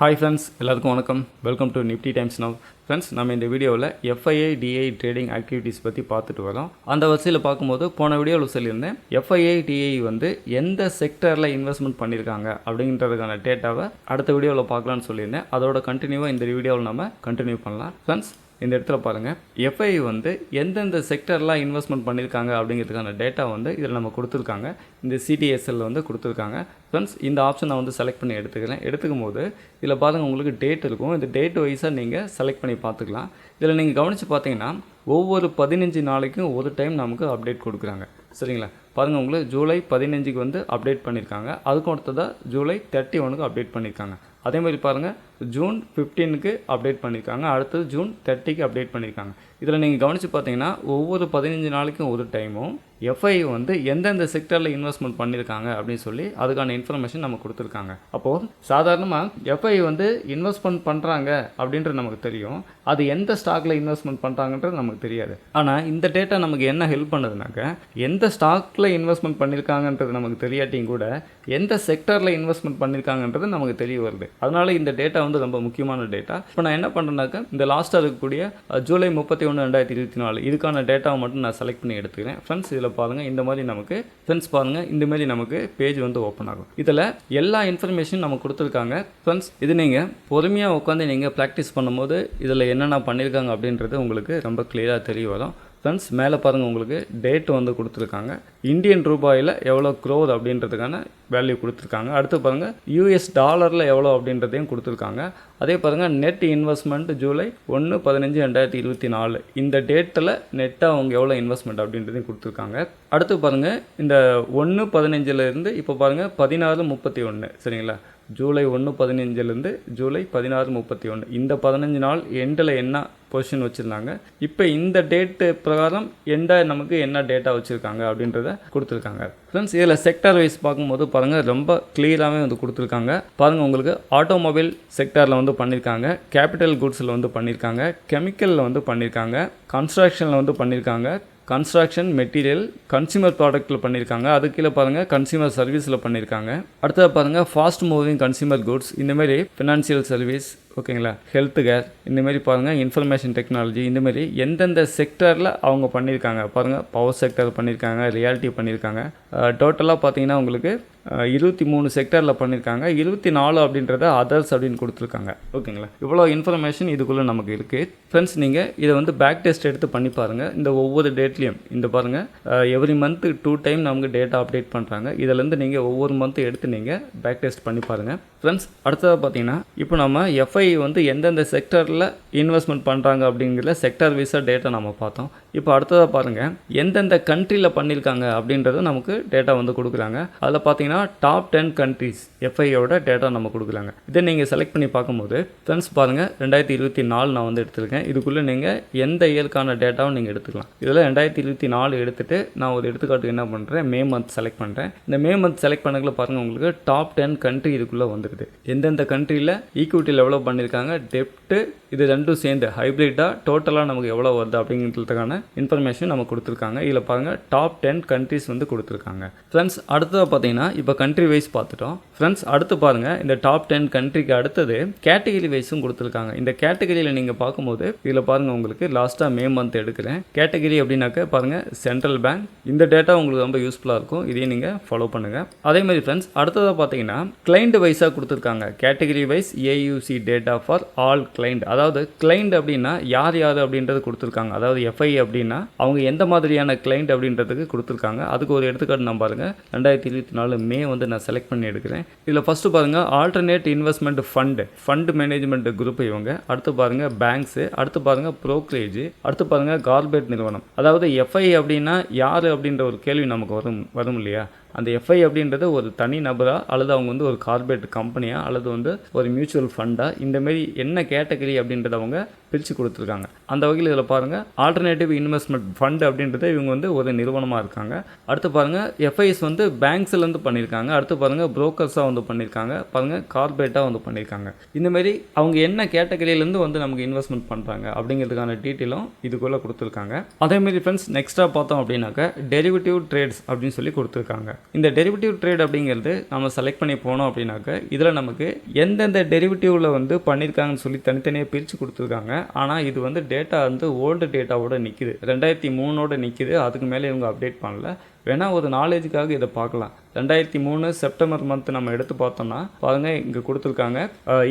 Hi friends எல்லாருக்கும் வணக்கம். Welcome to Nifty Times now friends நம்ம இந்த வீடியோவில் எஃப்ஐஐ டிஐ ட்ரேடிங் ஆக்டிவிட்டீஸ் பற்றி பார்த்துட்டு வரோம். அந்த வரிசையில் பார்க்கும்போது போன வீடியோவில் சொல்லியிருந்தேன் எஃப்ஐஐ டிஐ வந்து எந்த செக்டரில் இன்வெஸ்ட்மெண்ட் பண்ணியிருக்காங்க அப்படின்றதுக்கான டேட்டாவை அடுத்த வீடியோவில் பார்க்கலான்னு சொல்லியிருந்தேன். அதோட கண்டினியூவாக இந்த வீடியோவில் நம்ம கண்டினியூ பண்ணலாம். ஃப்ரெண்ட்ஸ் இந்த இடத்துல பாருங்கள் எஃப்ஐ வந்து எந்தெந்த செக்டர்லாம் இன்வெஸ்ட்மெண்ட் பண்ணியிருக்காங்க அப்படிங்கிறதுக்கான டேட்டா வந்து இதில் நம்ம கொடுத்துருக்காங்க. இந்த சிடிஎஸ்எல் வந்து கொடுத்துருக்காங்க. ஃப்ரெண்ட்ஸ் இந்த ஆப்ஷன் நான் வந்து செலக்ட் பண்ணி எடுத்துக்கிறேன். எடுத்துக்கும் போது இதில் பாருங்கள் உங்களுக்கு டேட் இருக்கும். இந்த டேட் வைஸாக நீங்கள் செலக்ட் பண்ணி பார்த்துக்கலாம். இதில் நீங்கள் கவனித்து பார்த்தீங்கன்னா ஒவ்வொரு பதினஞ்சு நாளைக்கும் ஒரு டைம் நமக்கு அப்டேட் கொடுக்குறாங்க. சரிங்களா? பாருங்கள் உங்களுக்கு ஜூலை பதினஞ்சுக்கு வந்து அப்டேட் பண்ணியிருக்காங்க அதுக்கும் அடுத்ததாக ஜூலை தேர்ட்டி ஒனுக்கு அப்டேட் பண்ணியிருக்காங்க அதே மாதிரி பாருங்கள் ஜூன் ஃபிஃப்டீனுக்கு அப்டேட் பண்ணியிருக்காங்க அடுத்தது ஜூன் தேர்ட்டிக்கு அப்டேட் பண்ணியிருக்காங்க இதில் நீங்கள் கவனித்து பார்த்தீங்கன்னா ஒவ்வொரு பதினஞ்சு நாளைக்கும் ஒரு டைமும் எஃப்ஐ வந்து எந்தெந்த செக்டரில் இன்வெஸ்ட்மெண்ட் பண்ணியிருக்காங்க அப்படின்னு சொல்லி அதுக்கான இன்ஃபர்மேஷன் நம்ம கொடுத்துருக்காங்க. அப்போது சாதாரணமாக எஃப்ஐ வந்து இன்வெஸ்ட்மெண்ட் பண்ணுறாங்க அப்படின்றது நமக்கு தெரியும். அது எந்த ஸ்டாக்கில் இன்வெஸ்ட்மெண்ட் பண்ணுறாங்கன்றது நமக்கு தெரியாது. ஆனால் இந்த டேட்டா நமக்கு என்ன ஹெல்ப் பண்ணுதுனாக்க எந்த ஸ்டாக்கில் இன்வெஸ்ட்மெண்ட் பண்ணியிருக்காங்கன்றது நமக்கு தெரியாட்டியும் கூட எந்த செக்டரில் இன்வெஸ்ட்மெண்ட் பண்ணியிருக்காங்கன்றது நமக்கு தெரிய வருது. அதனால இந்த டேட்டா வந்து ரொம்ப முக்கியமான டேட்டா இப்போ நான் என்ன பண்ணுறேன்னாக்கா இந்த லாஸ்ட்டாக இருக்கக்கூடிய ஜூலை முப்பத்தி ஒன்று ரெண்டாயிரத்தி இருபத்தி நாலு இதுக்கான டேட்டாவை மட்டும் நான் செலக்ட் பண்ணி எடுத்துக்கிறேன். ஃப்ரெண்ட்ஸ் இதில் பாருங்கள் இந்த மாதிரி நமக்கு ஃப்ரெண்ட்ஸ் பாருங்கள் இந்த மாதிரி நமக்கு பேஜ் வந்து ஓப்பன் ஆகும். இதில் எல்லா இன்ஃபர்மேஷனும் நமக்கு கொடுத்துருக்காங்க. ஃப்ரெண்ட்ஸ் இது நீங்கள் பொறுமையாக உட்காந்து நீங்கள் ப்ராக்டிஸ் பண்ணும்போது இதில் என்னென்ன பண்ணியிருக்காங்க அப்படின்றது உங்களுக்கு ரொம்ப கிளியராக தெரிய வரும். ஃப்ரெண்ட்ஸ் மேலே பாருங்கள் உங்களுக்கு டேட் வந்து கொடுத்துருக்காங்க. இந்தியன் ரூபாயில் எவ்வளோ க்ரோர் அப்படின்றதுக்கான வேல்யூ கொடுத்துருக்காங்க. அடுத்து பாருங்கள் யூஎஸ் டாலரில் எவ்வளோ அப்படின்றதையும் கொடுத்துருக்காங்க. அதே பாருங்கள் நெட் இன்வெஸ்ட்மெண்ட் ஜூலை ஒன்று பதினஞ்சு ரெண்டாயிரத்தி இருபத்தி நாலு. இந்த டேட்டில் நெட்டாக அவங்க எவ்வளோ இன்வெஸ்ட்மெண்ட் அப்படின்றதையும் கொடுத்துருக்காங்க. அடுத்து பாருங்கள் இந்த ஒன்று பதினஞ்சிலேருந்து இப்போ பாருங்கள் பதினாறு முப்பத்தி ஒன்று சரிங்களா? ஜூலை ஒன்று பதினஞ்சுலேருந்து ஜூலை பதினாறு முப்பத்தி ஒன்று இந்த பதினஞ்சு நாள் எண்டில் என்ன பொசிஷன் வச்சுருந்தாங்க? இப்போ இந்த டேட்டு பிரகாரம் எந்த நமக்கு என்ன டேட்டா வச்சுருக்காங்க அப்படின்றத கொடுத்துருக்காங்க. ஃப்ரெண்ட்ஸ் இதில் செக்டார் வைஸ் பார்க்கும்போது பாருங்கள் ரொம்ப கிளியராகவே வந்து கொடுத்துருக்காங்க. பாருங்கள் உங்களுக்கு ஆட்டோமொபைல் செக்டாரில் வந்து பண்ணியிருக்காங்க கேபிட்டல் குட்ஸில் வந்து பண்ணியிருக்காங்க கெமிக்கலில் வந்து பண்ணியிருக்காங்க கன்ஸ்ட்ரக்ஷனில் வந்து பண்ணியிருக்காங்க கன்ஸ்ட்ரக்ஷன் மெட்டீரியல் கன்சியூமர் ப்ராடக்ட்டில் பண்ணியிருக்காங்க அது கீழே பாருங்கள் கன்சியூமர் சர்வீஸில் பண்ணியிருக்காங்க அடுத்தது பாருங்கள் ஃபாஸ்ட் மூவிங் கன்சியூமர் குட்ஸ் இந்தமாரி ஃபினான்ஷியல் சர்வீஸ் ஓகேங்களா? ஹெல்த்து கேர் இந்தமாரி பாருங்கள் இன்ஃபர்மேஷன் டெக்னாலஜி இந்தமாரி எந்தெந்த செக்டரில் அவங்க பண்ணியிருக்காங்க. பாருங்கள் பவர் செக்டர் பண்ணியிருக்காங்க ரியாலிட்டி பண்ணியிருக்காங்க. டோட்டலாக பார்த்தீங்கன்னா உங்களுக்கு இருபத்தி மூணு செக்டரில் பண்ணியிருக்காங்க. இருபத்தி நாலு அப்படின்றத அதர்ஸ் அப்படின்னு கொடுத்துருக்காங்க. ஓகேங்களா? இவ்வளோ இன்ஃபர்மேஷன் இதுக்குள்ளே நமக்கு இருக்குது ஃப்ரெண்ட்ஸ் நீங்கள் இதை வந்து பேக் டெஸ்ட் எடுத்து பண்ணி பாருங்கள் இந்த ஒவ்வொரு டேட்லேயும் இந்த பாருங்கள் எவ்ரி மந்த் டூ டைம் நமக்கு டேட்டா அப்டேட் பண்ணுறாங்க இதிலேருந்து நீங்கள் ஒவ்வொரு மந்த்து எடுத்து நீங்கள் பேக் டெஸ்ட் பண்ணி பாருங்கள் ஃப்ரெண்ட்ஸ் அடுத்ததாக பார்த்தீங்கன்னா இப்போ நம்ம எஃப்ஐ வந்து எந்தெந்த செக்டரில் இன்வெஸ்ட்மெண்ட் பண்ணுறாங்க அப்படிங்கிற செக்டர் வைஸாக டேட்டா நம்ம பார்த்தோம். இப்போ அடுத்ததாக பாருங்கள் எந்தெந்த கண்ட்ரியில் பண்ணியிருக்காங்க அப்படின்றத நமக்கு டேட்டா வந்து கொடுக்குறாங்க. அதில் பார்த்தீங்கன்னா டாப் டென் கண்ட்ரிஸ் எஃப்ஐயோட டேட்டா நம்ம கொடுக்குறாங்க. இதை நீங்கள் செலக்ட் பண்ணி பார்க்கும்போது ஃப்ரெண்ட்ஸ் பாருங்கள் ரெண்டாயிரத்தி இருபத்தி நாலு நான் வந்து எடுத்திருக்கேன். இதுக்குள்ளே நீங்கள் எந்த இயற்கான டேட்டாவும் நீங்கள் எடுத்துக்கலாம். இதில் ரெண்டாயிரத்தி இருபத்தி நாலு எடுத்துகிட்டு நான் ஒரு எடுத்துக்காட்டுக்கு என்ன பண்ணுறேன் மே மந்த் செலக்ட் பண்ணுறேன் இந்த மே மந்த் செலக்ட் பண்ணக்குள்ள பாருங்கள் உங்களுக்கு டாப் டென் கண்ட்ரி இதுக்குள்ளே வந்துருது எந்தெந்த கண்ட்ரியில் ஈக்விட்டியில் எவ்வளோ பண்ணியிருக்காங்க. டெப்ட்டு இது ரெண்டும் சேர்ந்து ஹைப்ரிட்டாக டோட்டலாக நமக்கு எவ்வளோ வருது அப்படிங்கிறதுக்கான இன்ஃபர்மேஷன் நம்ம கொடுத்துருக்காங்க. இதில் பாருங்கள் டாப் டென் கண்ட்ரிஸ் வந்து கொடுத்துருக்காங்க. ஃப்ரெண்ட்ஸ் அடுத்ததாக பார்த்தீங்கன்னா இப்போ கண்ட்ரி வைஸ் பார்த்துட்டோம். ஃப்ரெண்ட்ஸ் அடுத்து பாருங்கள் இந்த டாப் டென் கண்ட்ரிக்கு அடுத்தது கேட்டகரி வைஸும் கொடுத்துருக்காங்க. இந்த கேட்டகரியில் நீங்கள் பார்க்கும்போது இதில் பாருங்கள் உங்களுக்கு லாஸ்ட்டாக மே மந்த் எடுக்கிறேன். கேட்டகரி அப்படின்னாக்க பாருங்கள் சென்ட்ரல் பேங்க் இந்த டேட்டா உங்களுக்கு ரொம்ப யூஸ்ஃபுல்லாக இருக்கும். இதையும் நீங்கள் ஃபாலோ பண்ணுங்கள் அதே மாதிரி ஃப்ரெண்ட்ஸ் அடுத்ததாக பார்த்தீங்கன்னா கிளைண்ட் வைஸாக கொடுத்துருக்காங்க. Category wise AUC data for all client அதாவது கிளைண்ட் அப்படின்னா யார் யார் அப்படின்றது கொடுத்துருக்காங்க. அதாவது எஃப்ஐ அப்படின்னா அவங்க எந்த மாதிரியான கிளைண்ட் அப்படின்றதுக்கு கொடுத்துருக்காங்க. அதுக்கு ஒரு எடுத்துக்காட்டு நான் பாருங்கள் ரெண்டாயிரத்தி இருபத்தி நாலு மே வந்து நான் செலக்ட் பண்ணி எடுக்கிறேன். இதில் ஃபஸ்ட்டு பாருங்கள் alternate investment fund fund management group இவங்க. அடுத்து பாருங்கள் பேங்க்ஸு அடுத்து பாருங்கள் ப்ரோக்கரேஜ் அடுத்து பாருங்கள் கார்பரேட் நிறுவனம். அதாவது எஃப்ஐ அப்படின்னா யார் அப்படின்ற ஒரு கேள்வி நமக்கு வரும் வரும் இல்லையா? அந்த எஃப்ஐ அப்படின்றது ஒரு தனி நபராக அல்லது அவங்க வந்து ஒரு கார்பரேட் கம்பெனியாக அல்லது வந்து ஒரு மியூச்சுவல் ஃபண்டாக இந்தமாரி என்ன கேட்டகரி அப்படின்றத அவங்க பிரித்து கொடுத்துருக்காங்க. அந்த வகையில் இதில் பாருங்கள் ஆல்டர்னேட்டிவ் இன்வெஸ்ட்மெண்ட் ஃபண்ட் அப்படின்றது இவங்க வந்து ஒரு நிறுவனமாக இருக்காங்க. அடுத்து பாருங்கள் எஃப்ஐஎஸ் வந்து பேங்க்ஸ்லேருந்து பண்ணியிருக்காங்க. அடுத்து பாருங்கள் ப்ரோக்கர்ஸாக வந்து பண்ணியிருக்காங்க. பாருங்கள் கார்பரேட்டாக வந்து பண்ணியிருக்காங்க. இந்தமாரி அவங்க என்ன கேட்டகரியிலேருந்து வந்து நமக்கு இன்வெஸ்ட்மெண்ட் பண்ணுறாங்க அப்படிங்கிறதுக்கான டீட்டெயிலும் இதுக்குள்ளே கொடுத்துருக்காங்க. அதேமாரி ஃப்ரெண்ட்ஸ் நெக்ஸ்ட்டாக பார்த்தோம் அப்படின்னாக்க டெரிவேட்டிவ் ட்ரேட்ஸ் அப்படின்னு சொல்லி கொடுத்துருக்காங்க. இந்த டெரிவேட்டிவ் ட்ரேட் அப்படிங்கிறது நம்ம செலக்ட் பண்ணி போனோம் அப்படின்னாக்க இதில் நமக்கு எந்தெந்த டெரிவேட்டிவில் வந்து பண்ணியிருக்காங்கன்னு சொல்லி தனித்தனியாக பிரித்து கொடுத்துருக்காங்க. ஆனால் இது வந்து டேட்டா வந்து ஓல்டு டேட்டாவோட நிற்கிது ரெண்டாயிரத்தி மூணோட நிற்கிது அதுக்கு மேலே இவங்க அப்டேட் பண்ணல. வேணால் ஒரு நாலேஜுக்காக இதை பார்க்கலாம். ரெண்டாயிரத்தி மூணு செப்டம்பர் மந்த் நம்ம எடுத்து பார்த்தோம்னா பாருங்கள் இங்கே கொடுத்துருக்காங்க.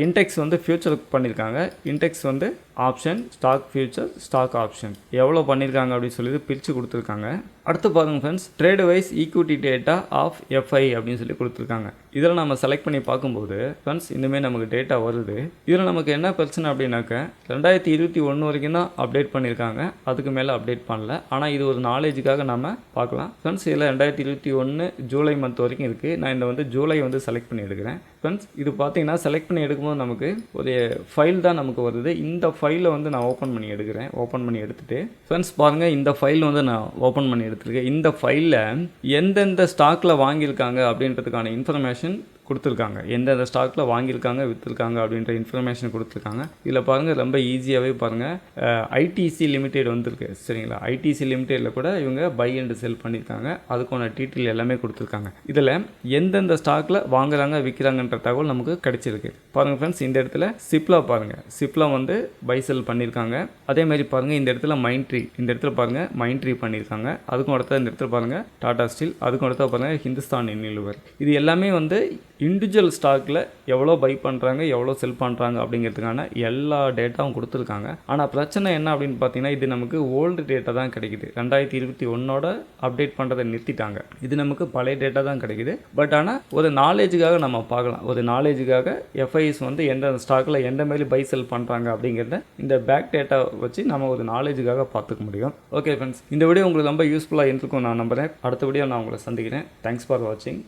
இன்டெக்ஸ் வந்து ஃபியூச்சர் பண்ணியிருக்காங்க இன்டெக்ஸ் வந்து option stock future stock option எவ்வளோ பண்ணியிருக்காங்க அப்படின்னு சொல்லி பிரித்து கொடுத்துருக்காங்க. அடுத்து பாருங்கள் friends trade wise equity data of FI அப்படின்னு சொல்லி கொடுத்துருக்காங்க. இதில் நம்ம செலக்ட் பண்ணி பார்க்கும்போது ஃப்ரெண்ட்ஸ் இந்தமாரி நமக்கு டேட்டா வருது. இதில் நமக்கு என்ன பிரச்சனை அப்படின்னாக்க ரெண்டாயிரத்தி இருபத்தி ஒன்று வரைக்கும் தான் அப்டேட் பண்ணியிருக்காங்க அதுக்கு மேலே அப்டேட் பண்ணல. ஆனால் இது ஒரு நாலேஜுக்காக நம்ம பார்க்கலாம். ஃப்ரெண்ட்ஸ் இதில் ரெண்டாயிரத்தி இருபத்தி ஒன்று ஜூலை மந்த் வரைக்கும் இருக்குது நான் இந்த வந்து ஜூலை வந்து செலக்ட் பண்ணி எடுக்கிறேன். ஃப்ரெண்ட்ஸ் இது பார்த்தீங்கன்னா செலக்ட் பண்ணி எடுக்கும்போது நமக்கு ஒரு ஃபைல் தான் நமக்கு வருது. இந்த ஃபைலை வந்து நான் ஓப்பன் பண்ணி எடுக்கிறேன். ஓப்பன் பண்ணி எடுத்துகிட்டு ஃப்ரெண்ட்ஸ் பாருங்கள் இந்த ஃபைல் வந்து நான் ஓப்பன் பண்ணி எடுத்துருக்கேன். இந்த ஃபைலில் எந்தெந்த ஸ்டாக்கில் வாங்கியிருக்காங்க அப்படின்றதுக்கான இன்ஃபர்மேஷன் கொடுத்துருக்காங்க. எந்தெந்த ஸ்டாக்கில் வாங்கியிருக்காங்க விற்றுருக்காங்க அப்படின்ற இன்ஃபர்மேஷன் கொடுத்துருக்காங்க. இதில் பாருங்கள் ரொம்ப ஈஸியாகவே பாருங்கள் ஐடிசி லிமிடெட் வந்திருக்கு சரிங்களா? ஐடிசி லிமிடெடில் கூட இவங்க பை அண்ட் செல் பண்ணியிருக்காங்க. அதுக்கான டீட்டெயில் எல்லாமே கொடுத்துருக்காங்க. இதில் எந்தெந்த ஸ்டாக்கில் வாங்குறாங்க விற்கிறாங்கன்ற தகவல் நமக்கு கிடைச்சிருக்கு. பாருங்கள் ஃப்ரெண்ட்ஸ் இந்த இடத்துல சிப்லா பாருங்கள் சிப்லா வந்து பை செல் பண்ணியிருக்காங்க. அதே மாதிரி பாருங்கள் இந்த இடத்துல மைண்ட்ரி இந்த இடத்துல பாருங்கள் மைண்ட்ரி பண்ணியிருக்காங்க. அதுக்கும் அடுத்த இந்த இடத்துல பாருங்கள் டாடா ஸ்டீல் அதுக்கும் அடுத்த பாருங்கள் ஹிந்துஸ்தான் நிலுவர் இது எல்லாமே வந்து இண்டிவிஜுவல் ஸ்டாக்கில் எவ்வளோ பை பண்ணுறாங்க எவ்வளோ செல் பண்ணுறாங்க அப்படிங்கிறதுக்கான எல்லா டேட்டாவும் கொடுத்துருக்காங்க. ஆனால் பிரச்சனை என்ன அப்படின்னு பார்த்தீங்கன்னா இது நமக்கு ஓல்டு டேட்டா தான் கிடைக்குது. ரெண்டாயிரத்தி இருபத்தி ஒன்னோட அப்டேட் பண்ணுறதை நிறுத்திட்டாங்க. இது நமக்கு பழைய டேட்டா தான் கிடைக்குது. பட் ஆனால் ஒரு நாலேஜுக்காக நம்ம பார்க்கலாம். ஒரு நாலேஜுக்காக எஃப்ஐஎஸ் வந்து எந்த ஸ்டாக்கில் எந்த மாதிரி பை செல் பண்ணுறாங்க அப்படிங்கிறத இந்த பேக் டேட்டா வச்சு நம்ம ஒரு நாலேஜுக்காக பார்த்துக்க முடியும். ஓகே ஃப்ரெண்ட்ஸ் இந்த வீடியோ உங்களுக்கு ரொம்ப யூஸ்ஃபுல்லாக இருந்திருக்கும் நான் நம்புகிறேன் அடுத்த வீடியோ நான் உங்களை சந்திக்கிறேன். தேங்க்ஸ் ஃபார் வாட்சிங்